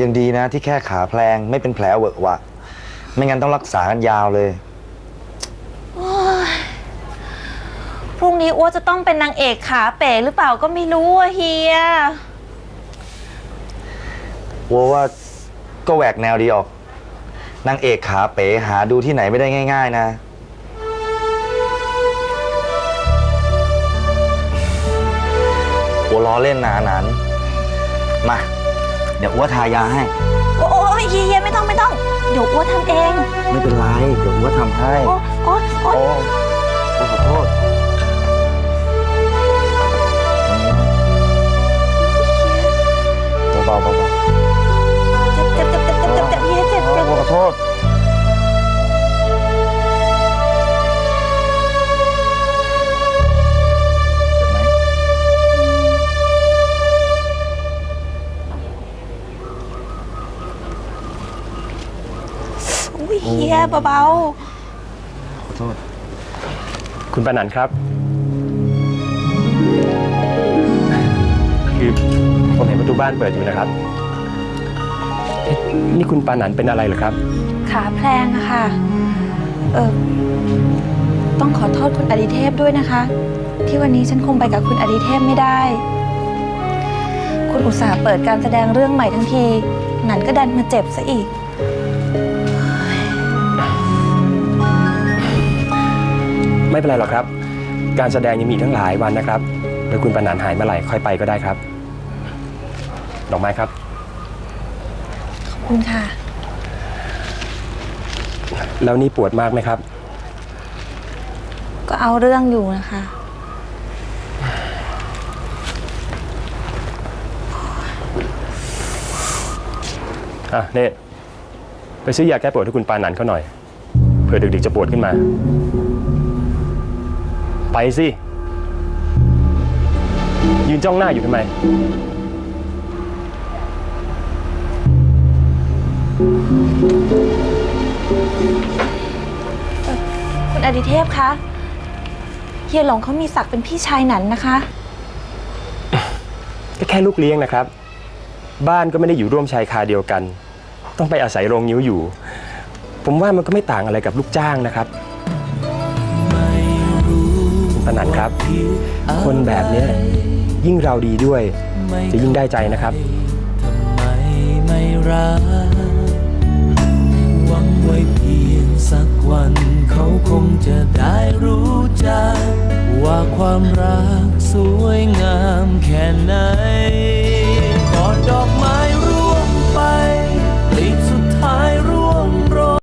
ยังดีนะที่แค่ขาแพลงไม่เป็นแผลเวอะหวะ ไม่งั้นต้องรักษากันยาวเลยพรุ่งนี้อ้วจะต้องเป็นนางเอกขาเป๋หรือเปล่าก็ไม่รู้อะเฮีย วัวว่าก็แหวกแนวดีออก นางเอกขาเป๋หาดูที่ไหนไม่ได้ง่าย ๆ นะ วัวล้อเล่นนะอันนั้นมา เดี๋ยวอ้วทายาให้ โอ้ยเฮียไม่ต้องไม่ต้อง เดี๋ยวอ้วทำเอง ไม่เป็นไร เดี๋ยวอ้วทำให้ โอ้โอ้โอ้ โอ้โอ้ขอโทษ อุ้ยเฮียเบาขอโทษ คุณปานันครับ คือผมเห็นประตูบ้านเปิดอยู่นะครับเอ๊ะนี่คุณปานันเป็นอะไรเหรอครับ ๆ ขาแพลงอะค่ะ เออต้องขอโทษคุณอดิเทพด้วยนะคะ ที่วันนี้ฉันคงไปกับคุณอดิเทพไม่ได้ คุณอุตส่าห์เปิดการแสดงเรื่องใหม่ทั้งที หนันก็ดันมาเจ็บซะอีก ไม่เป็นไรหรอกครับ การแสดงยังมีอีกทั้งหลายวันนะครับแล้วคุณปานันหายเมื่อไหร่ค่อยไปก็ได้ครับ ดอกไม้ครับ ขอบคุณค่ะ แล้วนี่ปวดมากไหมครับ ก็เอาเรื่องอยู่นะคะ อะเน่ไปซื้อยาแก้ปวดให้คุณปานันเขาหน่อยเผื่อดึกๆจะปวดขึ้นมา ไปสิ ยืนจ้องหน้าอยู่ทำไม คุณอดิเทพคะเฮียหลงเขามีศักดิ์เป็นพี่ชายหนันนะคะ ก็แค่ลูกเลี้ยงนะครับ บ้านก็ไม่ได้อยู่ร่วมชายคาเดียวกัน ต้องไปอาศัยโรงนิ้วอยู่ ผมว่ามันก็ไม่ต่างอะไรกับลูกจ้างนะครับ คุณปนันครับ คนแบบนี้ยิ่งเราดีด้วย จะยิ่งได้ใจนะครับทำไมไม่รักหวังไว้เพียงสักวัน เขาคงจะได้รู้จัก ว่าความรักสวยงามแค่ไหน